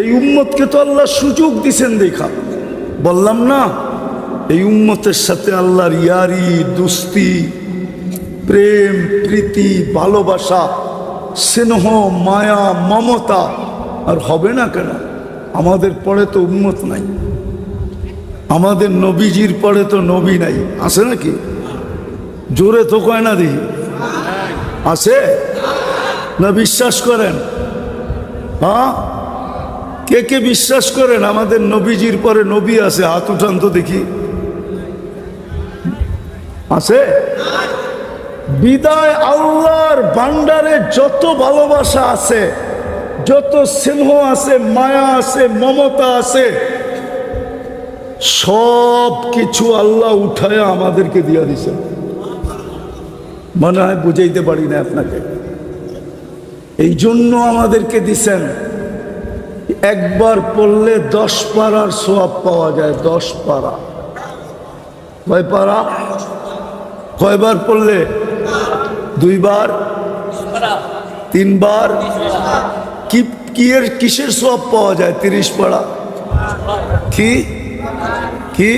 এই উম্মতকে তো আল্লাহ সুযোগ দিছেন দেখা। বললাম না, এই উম্মতের সাথে আল্লাহর ইয়ারি, দুস্তি, প্রেম, প্রীতি, ভালোবাসা, স্নেহ, মায়া, মমতা আর হবে না কেন? আমাদের পরে তো উন্মত নাই। আমাদের নবীজির পরে তো নবী নাই। আছে নাকি? জোরে তো কয় না দেখি। আছে? না বিশ্বাস করেন। হ্যাঁ? কে কে বিশ্বাস করেন? আমাদের নবীজির পরে নবী আছে, হাত উঠান তো দেখি। আছে? বিদায় আল্লাহর ভান্ডারে যত ভালোবাসা আছে, যত স্নেহ আছে, মায়া আছে, মমতা আছে, সব কিছু আল্লাহ উঠায় আমাদেরকে দিয়া দিছে। মনে হয় বুঝাইতে পারি না আপনাকে। এই জন্য আমাদেরকে দিছেন। একবার পড়লে দশ পাড়ার সোয়াব পাওয়া যায়, দশ পাড়া কয় পাড়া কয়বার পড়লে? দুইবার? তিনবার? কি কি এর কিসের সব পাওয়া যায় তিরিশ পাড়া কি? কি?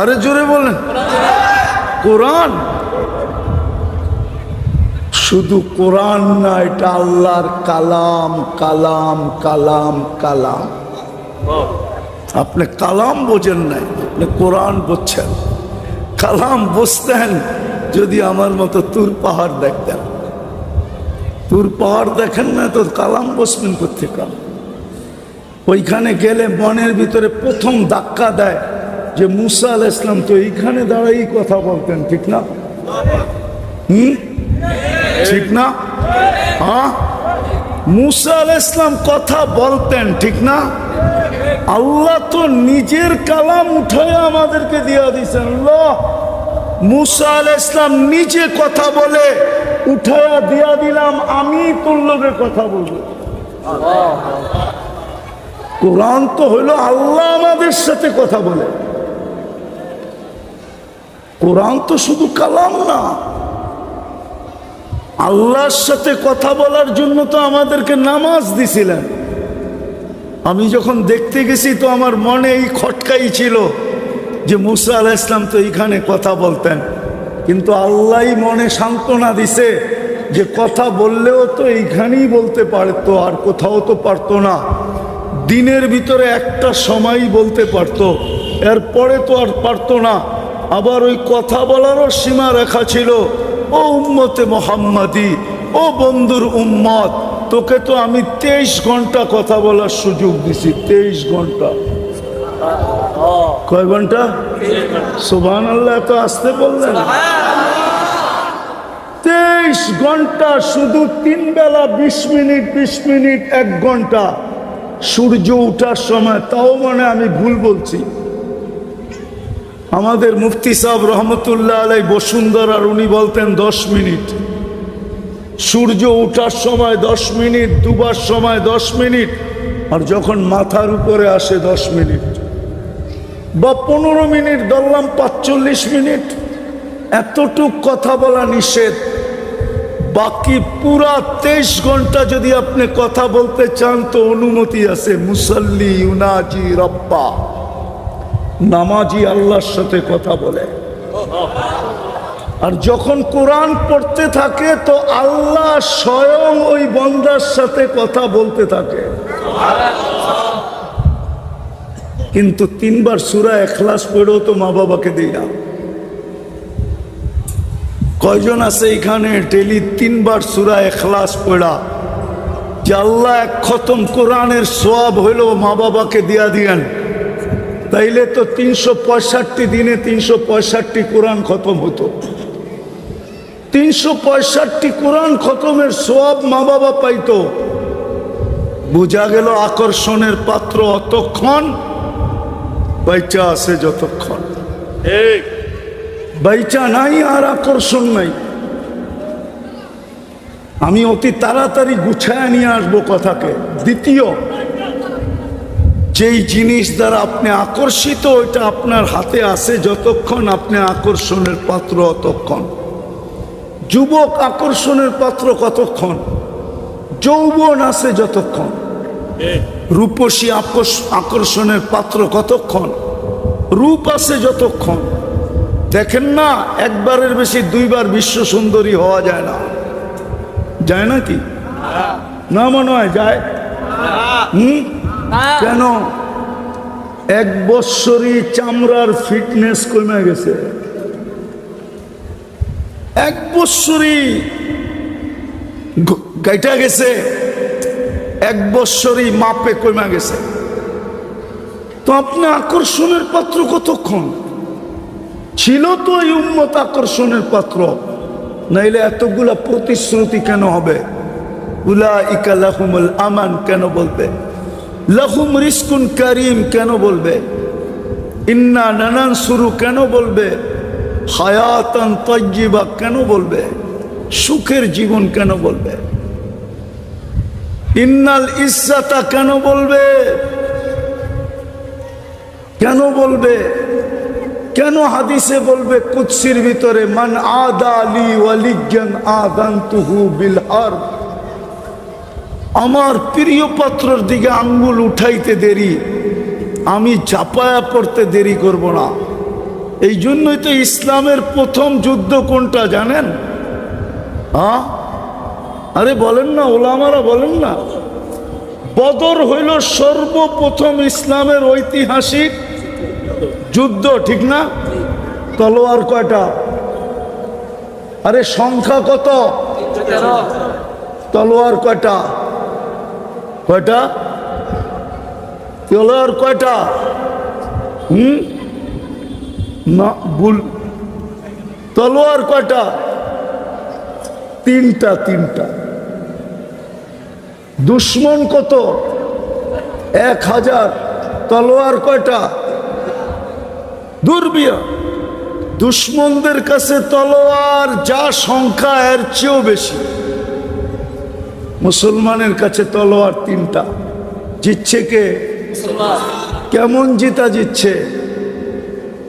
আরে জোরে বলেন। কোরআন? শুধু কোরআন না, এটা আল্লাহর কালাম কালাম কালাম কালাম। আপনি কালাম বোঝেন নাই, আপনি কোরআন বুঝছেন কালাম বুঝতেন যদি আমার মতো তুর পাহাড় দেখতেন। তুর পাহাড় দেখেন না তো কালাম বসবেন কোথেকে ওইখানে গেলে মনের ভিতরে প্রথম ধাক্কা দেয় যে মুসা আল ইসলাম তো এইখানে দাঁড়াই কথা বলতেন, ঠিক না? হুম? ঠিক না? হ্যাঁ? মুসা আল ইসলাম কথা বলতেন, ঠিক না? আল্লাহ তো নিজের কালাম উঠায় আমাদেরকে দিয়া আল্লাহ মুসা আল ইসলাম নিজে কথা বলে উঠায়া দিয়া দিলাম, আমি তোর কথা বলব। কোরআন তো হইল আল্লাহ আমাদের সাথে কথা বলে। কোরআন তো শুধু কালাম না আল্লাহর সাথে কথা বলার জন্য তো আমাদেরকে নামাজ দিছিলেন। আমি যখন দেখতে গেছি তো আমার মনে এই খটকাই ছিল যে মুসা আলাহ ইসলাম তো এইখানে কথা বলতেন। কিন্তু আল্লাহ মনে সান্ত্বনা দিছে যে কথা বললেও তো এইখানেই বলতে পারতো, আর কোথাও তো পারতো না। দিনের ভিতরে একটা সময় বলতে পারতো, এরপরে তো আর পারতো না। আবার ওই কথা বলারও সীমা রেখা ছিল ও উম্মতে মোহাম্মদি, ও বন্ধুর উম্মত, তোকে তো আমি তেইশ ঘণ্টা কথা বলার সুযোগ দিছি, তেইশ ঘণ্টা। কয় ঘণ্টা? সুবান আল্লাহ এত আসতে বললেন। তেইশ ঘণ্টা শুধু তিন বেলা বিশ মিনিট বিশ মিনিট, এক ঘণ্টা। সূর্য উঠার সময়, তাও মানে আমি ভুল বলছি। আমাদের মুফতি সাহেব রহমতুল্লাহ আলাই বসুন্ধরার উনি বলতেন দশ মিনিট। সূর্য উঠার সময় দশ মিনিট, ডুবার সময় দশ মিনিট, আর যখন মাথার উপরে আসে দশ মিনিট। বা পনেরো মিনিট, ধরলাম পাঁচচল্লিশ মিনিট। এতটুক কথা বলা নিষেধ। বাকি পুরা তেইশ ঘণ্টা যদি আপনি কথা বলতে চান, তো অনুমতি আছে। মুসল্লি ইউনাজি রব্বা। নামাজি আল্লাহর সাথে কথা বলে। আর যখন কোরআন পড়তে থাকে, তো আল্লাহ স্বয়ং ওই বন্দার সাথে কথা বলতে থাকে। কিন্তু তিনবার সুরা এখলাস পড়েও তো মা বাবাকে দিই না। কয়জন আছে এখানে ডেলি তিনবার সুরা এখলাস পড়া, যে আল্লাহ এক খতম কোরআনের সোয়াব হইল মা বাবাকে দিয়া দিয়েন? তাইলে তো তিনশো পঁয়ষট্টি দিনে তিনশো পঁয়ষট্টি কোরআন খতম হতো। তিনশো পঁয়ষট্টি কোরআন খতমের সব মা বাবা পাইতো। বোঝা গেল আকর্ষণের পাত্র অতক্ষণ বাইচা আছে যতক্ষণ। বাইচা নাই আর আকর্ষণ নাই। আমি অতি তাড়াতাড়ি গুছায় নিয়ে আসব কথাকে। দ্বিতীয় যেই জিনিস দ্বারা আপনি আকর্ষিত, ওইটা আপনার হাতে আছে যতক্ষণ আপনি আকর্ষণের পাত্র অতক্ষণ। যুবক আকর্ষণের পাত্র কতক্ষণ? যৌবন আছে যতক্ষণ। রূপসী আকর্ষ- আকর্ষণের পাত্র কতক্ষণ? রূপ আছে যতক্ষণ। দেখেন না, একবারের বেশি দুইবার বিশ্ব সুন্দরী হওয়া যায় না। যায় না কি না মনে হয়, যায়। হুম? কেন? এক বৎসরই চামড়ার ফিটনেস কমে গেছে। এক বৎসরই গাইটা গেছে। এক বৎসরই মাপে কমে গেছে। তো আপনি আকর্ষণের পাত্র কতক্ষণ? ছিল তো এই উন্মত আকর্ষণের পাত্র। নাইলে এতগুলা প্রতিশ্রুতি কেন হবে? উলা ইকা লাহুমুল আমান কেন বলবে? লাহুম রিস্কুন কারিম কেন বলবে? ইন্না নানান শুরু কেন বলবে? হায়াতান তজ্জিবা কেন বলবে? সুখের জীবন কেন বলবে? ইন্নাল ইসাতা কেন বলবে? কেন বলবে? কেন হাদিসে বলবে, কুৎসির ভিতরে, মান আদা আলী ওয়ালিজ্ঞান আদান্তুহু বিল হার আমার প্রিয় পাত্রর দিকে আঙ্গুল উঠাইতে দেরি, আমি চাপায়া পড়তে দেরি করব না। এই জন্যই তো ইসলামের প্রথম যুদ্ধ কোনটা জানেন? হ্যাঁ আরে বলেন না, ওলামারা বলেন না। বদর হইল সর্বপ্রথম ইসলামের ঐতিহাসিক যুদ্ধ, ঠিক না? তলোয়ার কয়টা? আরে সংখ্যা কত? তলোয়ার কয়টা? কয়টা? তলোয়ার কয়টা? হুম? না, ভুল। তলোয়ার কয়টা? তিনটা তিনটা। দুশ্মন কত? এক হাজার। তলোয়ার কয়টা? দুর্বিয়া। দুশ্মনদের কাছে তলোয়ার, যা সংখ্যা, এর চেয়েও বেশি। মুসলমানের কাছে তলোয়ার তিনটা। জিতছে কে? কেমন জিতা জিতছে?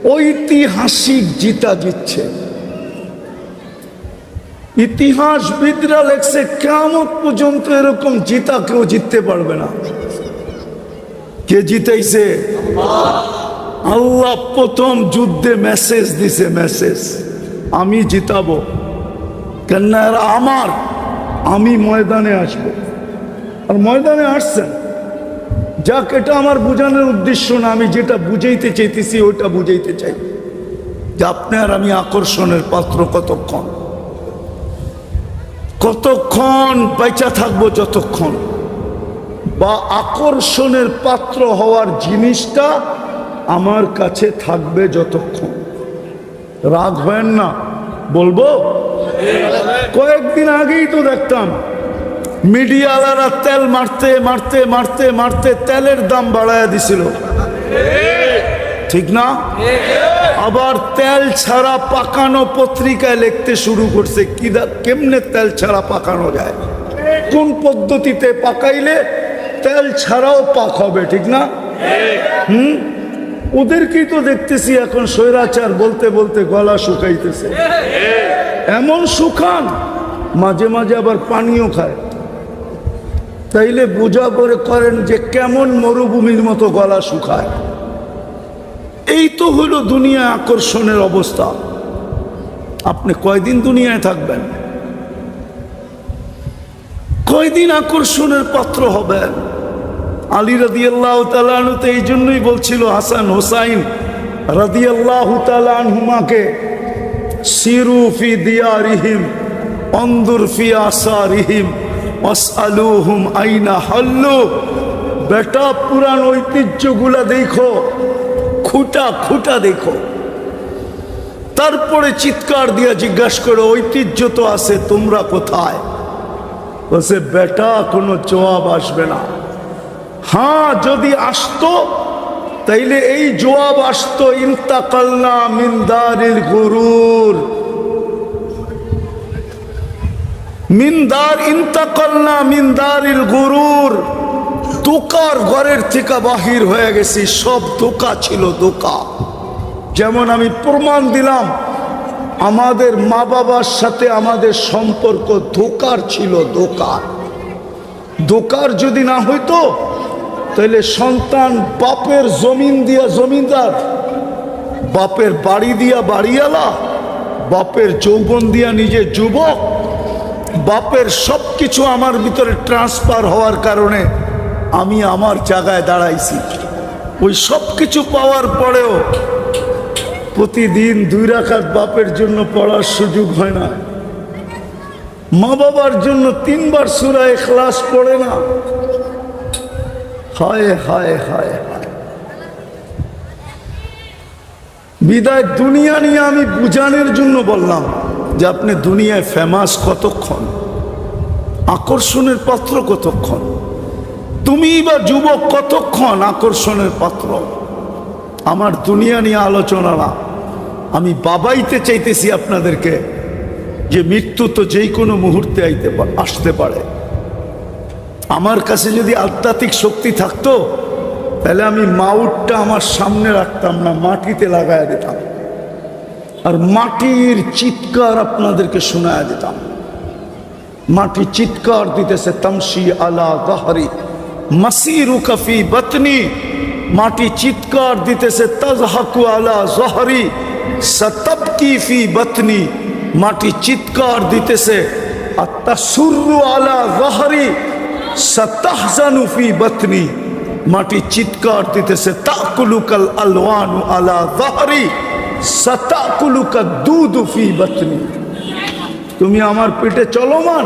ঐতিহাসিক জিতা জিতছে। ইতিহাস ইতিহাসবিদরা লেখছে কেমন পর্যন্ত এরকম জিতা কেউ জিততে পারবে না। কে জিতাইছে? আল্লাহ প্রথম যুদ্ধে মেসেজ দিছে মেসেজ আমি জিতাবো। এরা আমার আমি ময়দানে আসব। আর ময়দানে আসছেন। যাক, এটা আমার বোঝানোর উদ্দেশ্য না, আমি যেটা বুঝাইতে চাইতেছি ওইটা বুঝাইতে চাই। যে আপনি আর আমি আকর্ষণের পাত্র কতক্ষণ? কতক্ষণ বেচা থাকব যতক্ষণ? বা আকর্ষণের পাত্র হওয়ার জিনিসটা আমার কাছে থাকবে যতক্ষণ? রাগ হয় না? বলব? কয়েকদিন আগেই তো দেখতাম মিডিয়ালারা তেল মারতে মারতে মারতে মারতে তেলের দাম বাড়ায় দিছিল। ঠিক না? আবার তেল ছাড়া পাকানো পত্রিকায় লিখতে শুরু করছে। কি কেমনে তেল ছাড়া পাকানো যায়? কোন পদ্ধতিতে পাকাইলে তেল ছাড়াও পাক হবে, ঠিক না? হুম? ওদেরকেই তো দেখতেছি এখন স্বৈরাচার বলতে বলতে গলা শুকাইতেছে। এমন শুকান, মাঝে মাঝে আবার পানিও খায়। তাইলে বোঝা করে করেন যে কেমন মরুভূমির মতো গলা শুকায়। এই তো হলো দুনিয়া আকর্ষণের অবস্থা। আপনি কয়দিন দুনিয়ায় থাকবেন? কয়দিন আকর্ষণের পাত্র হবেন? আলী রাদি আল্লাহ তালুতে এই জন্যই বলছিল, হাসান হোসাইন রাদি আল্লাহ হুমাকে সিরুফি দিয়া রিহিম অন্দুর ফি আসা রিহিম অসালুহুম আইনা হল্লু। বেটা পুরান ঐতিহ্যগুলা দেখো, খুঁটা খুঁটা দেখো। তারপরে চিৎকার দিয়া জিজ্ঞাসা করো, ঐতিহ্য তো আছে, তোমরা কোথায়? বলছে, বেটা, কোনো জবাব আসবে না। হ্যাঁ যদি আসতো, তাইলে এই জবাব আসতো ইন্তাকাল্লা মিনদারিল গুরুর। মিনদার ইন্তাকাল্লা মিনদারিল গুরুর। দোকার ঘরের থেকে বাহির হয়ে গেছি, সব দোকা ছিল দোকা। যেমন আমি প্রমাণ দিলাম, আমাদের মা বাবার সাথে আমাদের সম্পর্ক ধোকার ছিল দোকার। দোকার যদি না হইতো তাহলে সন্তান বাপের জমিন দিয়া জমিনদার, বাপের বাড়ি দিয়া বাড়িওয়ালা, বাপের যৌবন দিয়া নিজে যুবক, বাপের সব কিছু আমার ভিতরে ট্রান্সফার হওয়ার কারণে আমি আমার জায়গায় দাঁড়াইছি। ওই সব কিছু পাওয়ার পরেও প্রতিদিন দুই রাখাত বাপের জন্য পড়ার সুযোগ হয় না। মা বাবার জন্য তিনবার সুরা এখলাস পড়ে না। হায় হায় হায় হায়। বিদায় দুনিয়া নিয়ে আমি বুঝানোর জন্য বললাম যে আপনি দুনিয়ায় ফেমাস কতক্ষণ? আকর্ষণের পাত্র কতক্ষণ? তুমি বা যুবক কতক্ষণ আকর্ষণের পাত্র? আমার দুনিয়া নিয়ে আলোচনা না আমি বাবাইতে চাইতেছি আপনাদেরকে যে মৃত্যু তো যেই কোনো মুহূর্তে আইতে আসতে পারে। আমার কাছে যদি আধ্যাত্মিক শক্তি থাকতো, তাহলে আমি মাউটটা আমার সামনে রাখতাম না, মাটিতে লাগায় দিতাম। আর মাটির চিৎকার আপনাদেরকে শোনায় দিতাম। মাটি চিৎকার দিতেছে তামসি আলা গাহারি মাসিরু কফি বতনি। মাটি চিৎকার দিতেছে, তাজহাকু আলা জহরি, সতবকি ফি বতনি। মাটি চিৎকার দিতেছে আত্তাসুরু আলা জহরি। সতাহজানু ফি বতনি। মাটি চিৎকার দিতেছে, তাকুলুকাল আলওয়ানু আলা জহরি সতাকুলুকা দুধু ফি বতনি। তুমি আমার পেটে চলমান,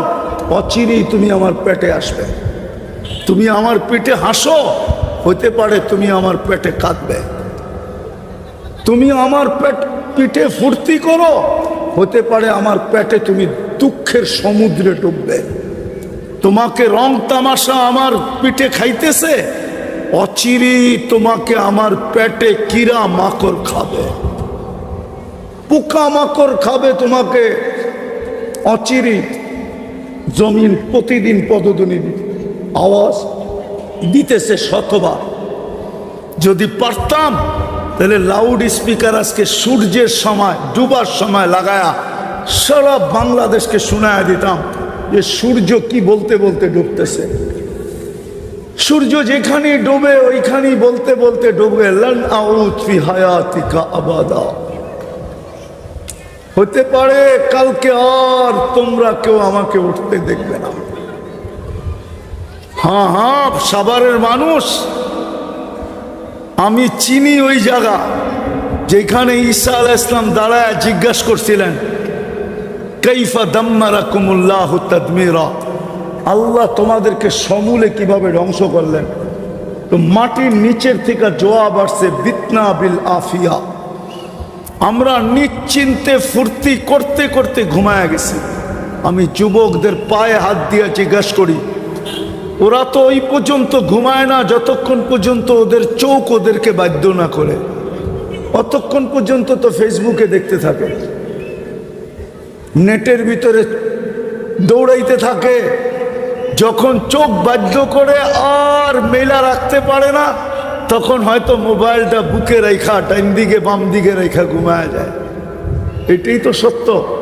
অচিরেই তুমি আমার পেটে আসবে। তুমি আমার পেটে হাসো হতে পারে তুমি আমার পেটে কাঁদবে। তুমি আমার পেট, পিঠে ফুর্তি করো হতে পারে আমার পেটে তুমি দুঃখের সমুদ্রে ডুববে। তোমাকে রং তামাশা আমার পিঠে খাইতেছে? অচিরেই তোমাকে আমার পেটে কিরা মাকড় খাবে। পোকা মাকড় খাবে তোমাকে। অচিরি জমিন প্রতিদিন পদধ্বনি আওয়াজ দিতেছে শতবার। যদি পারতাম, তাহলে লাউড স্পিকার আজকে সূর্যের সময়, ডুবার সময় লাগায়া সারা বাংলাদেশকে শোনায় দিতাম। যে সূর্য কি বলতে বলতে ডুবতেছে? সূর্য যেখানে ডোবে, ওইখানেই বলতে বলতে ডুবে লন আবাদা। হতে পারে কালকে আর তোমরা কেউ আমাকে উঠতে দেখবে না। হ্যাঁ হ্যাঁ সাভারের মানুষ। আমি চিনি ওই জায়গা। যেখানে ঈসা আল ইসলাম দাঁড়ায় জিজ্ঞাসা করছিলেন কৈফা দাম্মারা কুমুল্লাহ তদমিরা। আল্লাহ তোমাদেরকে সমূলে কীভাবে ধ্বংস করলেন? তো মাটির নিচের থেকে জোয়াব আসছে বিতনা বিল আফিয়া। আমরা নিশ্চিন্তে ফুর্তি করতে করতে ঘুমায় গেছি। আমি যুবকদের পায়ে হাত দিয়ে জিজ্ঞাসা করি, ওরা তো ওই পর্যন্ত ঘুমায় না, যতক্ষণ পর্যন্ত ওদের চোখ ওদেরকে বাধ্য না করে? অতক্ষণ পর্যন্ত তো ফেসবুকে দেখতে থাকে। নেটের ভিতরে দৌড়াইতে থাকে। যখন চোখ বাধ্য করে আর মেলা রাখতে পারে না, তখন হয়তো মোবাইলটা বুকে রেখা ডাইন দিকে, বাম দিকে রেখা ঘুমায় যায়। এটাই তো সত্য।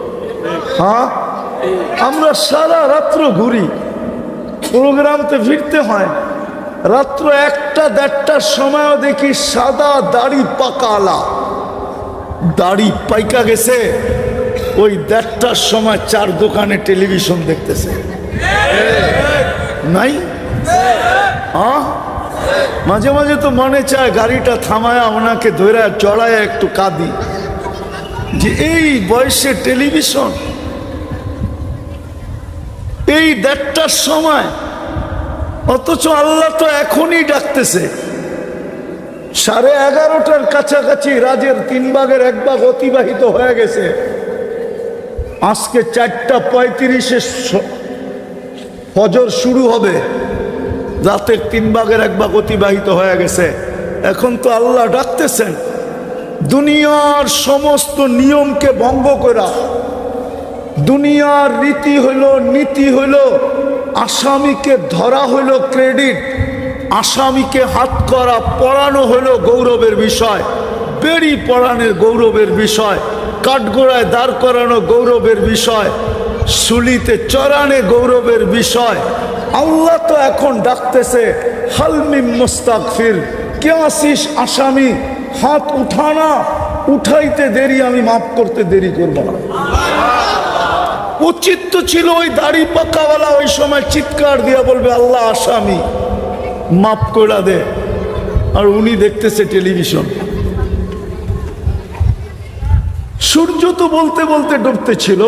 হ্যাঁ? আমরা সারা রাত্র ঘুরি। প্রোগ্রামতে ফিরতে হয়। রাত্র একটা, দেড়টার সময়ও দেখি সাদা দাড়ি পাকালা। দাড়ি পাইকা গেছে। ওই দেড়টার সময় চার দোকানে টেলিভিশন দেখতেছে। নাই? মাঝে মাঝে তো মনে চায় গাড়িটা থামায় ওনাকে ধরে চড়ায় একটু কাঁদি। যে এই বয়সে টেলিভিশন? এই দেড়টার সময়? অথচ আল্লাহ তো এখনই ডাকতেছে। সাড়ে এগারোটার কাছাকাছি রাজের তিন ভাগের এক ভাগ অতিবাহিত হয়ে গেছে। আজকে চারটা পঁয়ত্রিশে ফজর শুরু হবে। রাতের তিন ভাগের এক ভাগ অতিবাহিত হয়ে গেছে। এখন তো আল্লাহ ডাকতেছেন, দুনিয়ার সমস্ত নিয়মকে ভঙ্গ করা। দুনিয়ার রীতি হইল নীতি হইল আসামিকে ধরা হইল ক্রেডিট, আসামিকে হাত করা পড়ানো হইল গৌরবের বিষয়, বেড়ি পড়ানোর গৌরবের বিষয়। কাঠগোড়ায় দাঁড় করানো গৌরবের বিষয় সুলিতে চড়ানে গৌরবের বিষয়। আল্লাহ তো এখন ডাকতেছে হালমিম মুস্তাকফির কে আসিস আসামি? হাত উঠানা উঠাইতে দেরি, আমি মাফ করতে দেরি করব না। উচিত তো ছিল ওই দাড়ি পাকাওয়ালা ওই সময় চিৎকার দিয়া বলবে, আল্লাহ আসামি, মাফ করে দে। আর উনি দেখতেছে টেলিভিশন। সূর্য তো বলতে বলতে ডুবতে ছিল,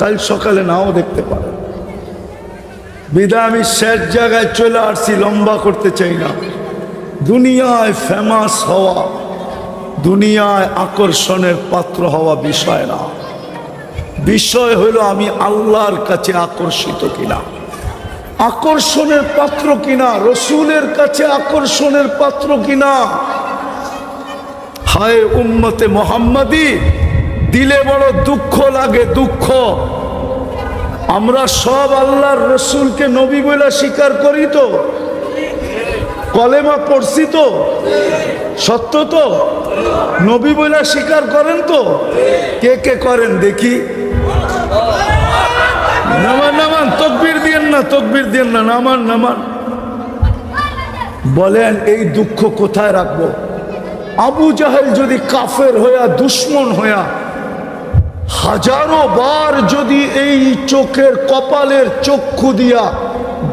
কাল সকালে নাও দেখতে পারে বিদা আমি শেষ জায়গায় চলে আসছি, লম্বা করতে চাই না। দুনিয়ায় ফেমাস হওয়া, দুনিয়ায় আকর্ষণের পাত্র হওয়া বিষয় না। বিষয় হলো আমি আল্লাহর কাছে আকর্ষিত কিনা। আকর্ষণের পাত্র কিনা, রসুলের কাছে আকর্ষণের পাত্র কিনা? হায় উম্মতে মোহাম্মদি, দিলে বড় দুঃখ লাগে, দুঃখ। আমরা সব আল্লাহর রসুলকে নবী বলে স্বীকার করি তো। কলেমা পড়ছি তো। সত্য তো? নবী বলে স্বীকার করেন তো? কে কে করেন দেখি। নামান নামান, তকবির দিয়েন না, তকবির দিয়েন না, নামান নামান। বলেন, এই দুঃখ কোথায় রাখব? আবু জাহেল যদি কাফের হইয়া, দুশ্মন হইয়া, হাজারো বার যদি এই চোখের কপালের চক্ষু দিয়া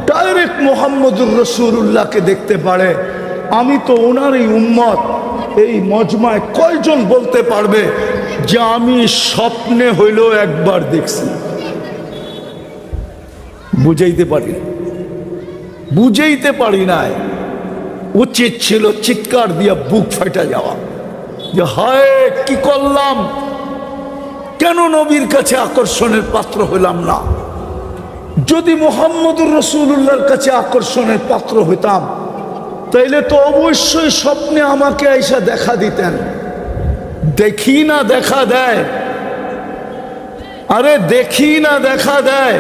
ডাইরেক্ট মোহাম্মদুর রসুল্লাহকে দেখতে পারে, আমি তো ওনারই উম্মত। এই মজমায় কয়জন বলতে পারবে যে আমি স্বপ্নে হইলেও একবার দেখছি? বুঝাইতে পারি বুঝাইতে পারি নাই। উচিত ছিল চিৎকার দিয়া বুক ফেটে যাওয়া। যে হায়, কি করলাম? কেন নবীর কাছে আকর্ষণের পাত্র হইলাম না? যদি মোহাম্মদুর রসুল্লাহর কাছে আকর্ষণের পাত্র হইতাম, তাইলে তো অবশ্যই স্বপ্নে আমাকে এসে দেখা দিতেন। দেখি না দেখা দেয়। আরে দেখি না দেখা দেয়।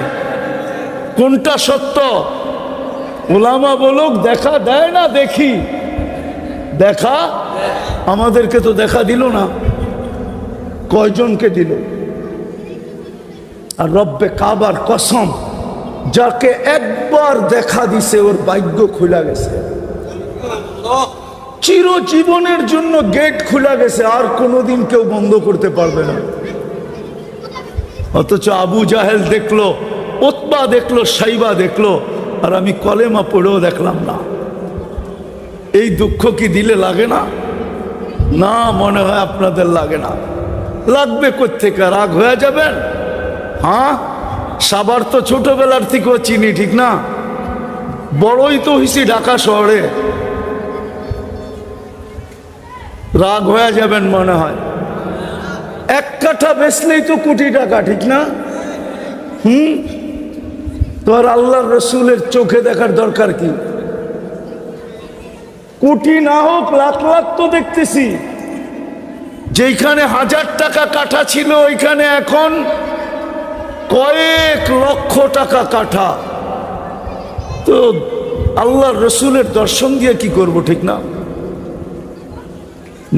কোনটা সত্য? ওলামা বলুক, দেখা দেয় না, দেখি। দেখা? আমাদেরকে তো দেখা দিল না। কয়জনকে দিল? আর রব্বে কাবার কসম, যাকে একবার দেখা দিছে, ওর ভাগ্য খুলা গেছে। চিরজীবনের জন্য গেট খোলা গেছে, আর কোনোদিন কেউ বন্ধ করতে পারবে না। অথচ আবু জাহেল দেখল ওতবা দেখল, সাইবা দেখল আর আমি কলেমা পড়েও দেখলাম না। এই দুঃখ কি দিলে লাগে না? না মনে হয় আপনাদের লাগে না। লাগবে কোথেকে রাগ হয়ে যাবেন? হ্যাঁ? সাবার তো ছোটবেলার থেকেও চিনি, ঠিক না? বড়ই তো হইছি ঢাকা শহরে। রাগ হয়ে যাবেন মনে হয়। এক কাঠা বেচলেই তো কোটি টাকা, ঠিক না? হুম? তোর আল্লাহর রসুলের চোখে দেখার দরকার কি? কোটি না হোক, লাখ লাখ তো দেখতেছি। যেখানে হাজার টাকা কাঠা ছিল, ওইখানে এখন কয়েক লক্ষ টাকা কাঠা। তো আল্লাহর রসুলের দর্শন দিয়ে কি করব, ঠিক না?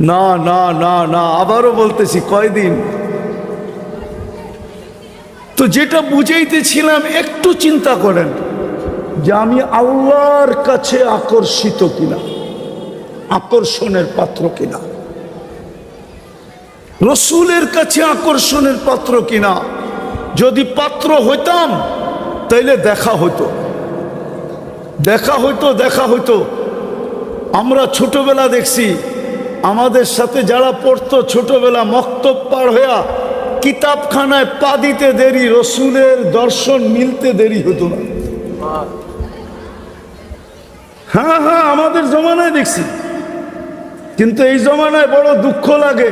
না না না না, আবারও বলতেছি, কয়দিন? তো যেটা বুঝাইতেছিলাম, একটু চিন্তা করেন যে আমি আল্লাহর কাছে আকর্ষিত কিনা, আকর্ষণের পাত্র কিনা, রসুলের কাছে আকর্ষণের পাত্র কিনা। যদি পাত্র হইতাম, তাইলে দেখা হইতো। দেখা হইতো দেখা হইতো। আমরা ছোটবেলা দেখছি, আমাদের সাথে যারা পড়তো, ছোটবেলা মক্তব পার হইয়া কিতাবখানায় পা দিতে দেরি, রসুলের দর্শন মিলতে দেরি হতো না। হ্যাঁ হ্যাঁ আমাদের জমানায় দেখছি। কিন্তু এই জমানায় বড় দুঃখ লাগে।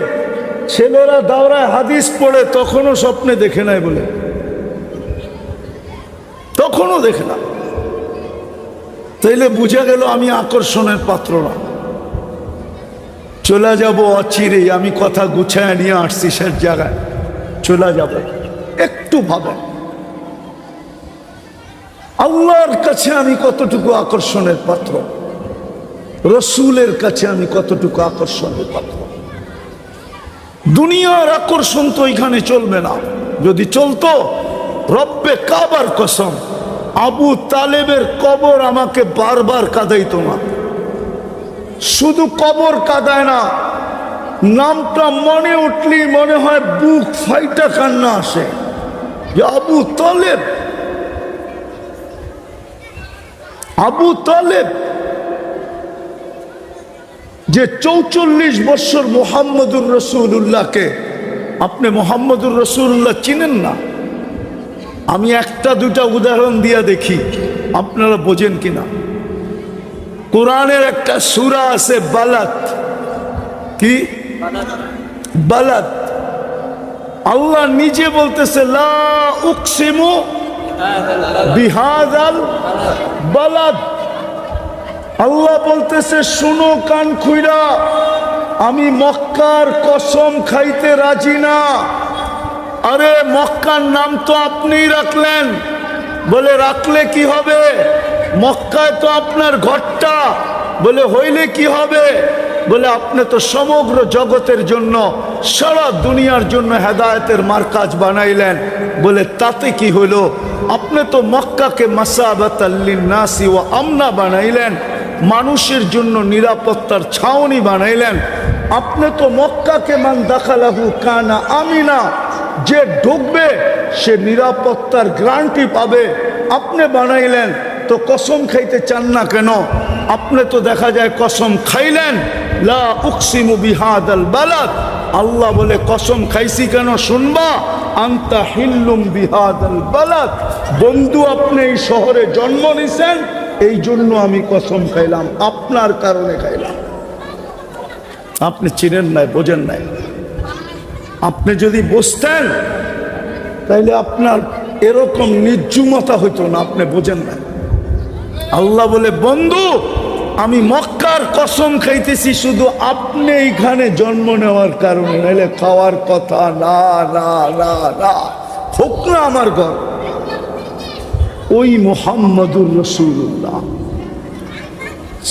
ছেলেরা দাওরায় হাদিস পড়ে, তখনও স্বপ্নে দেখে নাই বলে। তখনও দেখে না। তাইলে বুঝা গেল আমি আকর্ষণের পাত্র না। চলে যাব অচিরে আমি কথা গুছায় নিয়ে আসছি সে জায়গায়। চলে যাবে। একটু ভাবেন। আল্লাহর কাছে আমি কতটুকু আকর্ষণের পাত্র? রসুলের কাছে আমি কতটুকু আকর্ষণের পাত্র? দুনিয়ার আকর্ষণ তো এখানে চলবে না। যদি চলতো, রব্বে কাবার কসম, আবু তালেবের কবর আমাকে বারবার কাঁদাইতো না। শুধু কবর কাঁদায় না নামটা মনে উঠলেই মনে হয় বুক ফাইটা কান্না আসে। যে আবু তালেব আবু তালেব, যে চৌচল্লিশ বছর মোহাম্মদুর রসুল্লাহকে আপনি মোহাম্মদুর রসুল্লাহ চিনেন না? আমি একটা দুটা উদাহরণ দিয়া দেখি, আপনারা বোঝেন কিনা? কোরআনের একটা সুরা আছে বালাত। কি? বালাত। আল্লাহ নিজে বলতেছে, লা উকসিমু বিহাদাল বালাদ আল্লাহ বলতেছে, শুনো কান খুইরা, আমি মক্কার কসম খাইতে রাজি না। আরে, মক্কার নাম তো আপনিই রাখলেন। বলে, রাখলে কি হবে? মক্কায় তো আপনার ঘরটা। বলে, হইলে কি হবে? বলে, আপনি তো সমগ্র জগতের জন্য, সারা দুনিয়ার জন্য হেদায়তের মার্কাজ বানাইলেন। বলে, তাতে কি হলো? আপনি তো মক্কাকে নাসি ও আমনা বানাইলেন, মানুষের জন্য নিরাপত্তার ছাউনি বানাইলেন। আপনি তো মক্কাকে মান দাখালাহু কানা আমিনা, যে ঢুকবে সে নিরাপত্তার গ্রান্টি পাবে। আপনি বানাইলেন, তো কসম খাইতে চান না কেন? আপনি তো দেখা যায় কসম খাইলেন লা উকসিমু বিহাদাল বালাদ। আল্লাহ বলে, কসম খাইছি কেন? শুনবা? আন্তা হিল্লুম বিহাদাল বালাদ। বন্ধু, আপনি এই শহরে জন্ম নিছেন, এই জন্য আমি কসম খাইলাম, আপনার কারণে খাইলাম। আপনি চিনেন নাই, বোঝেন নাই। আপনি যদি বসতেন তাইলে আপনার এরকম নির্জুমতা হইতো না, আপনি বোঝেন না আল্লাহ বলে, বন্ধু আমি মক্কার কসম খাইতেছি, শুধু আপনি এইখানে জন্ম নেওয়ার কারণে নাহলে খাওয়ার কথা, না না না না। হোক না আমার ঘর। ওই মোহাম্মদুর রসুল্লাহ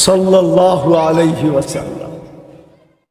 সাল্লাহ আলাইহি ওয়াসাল্লাম।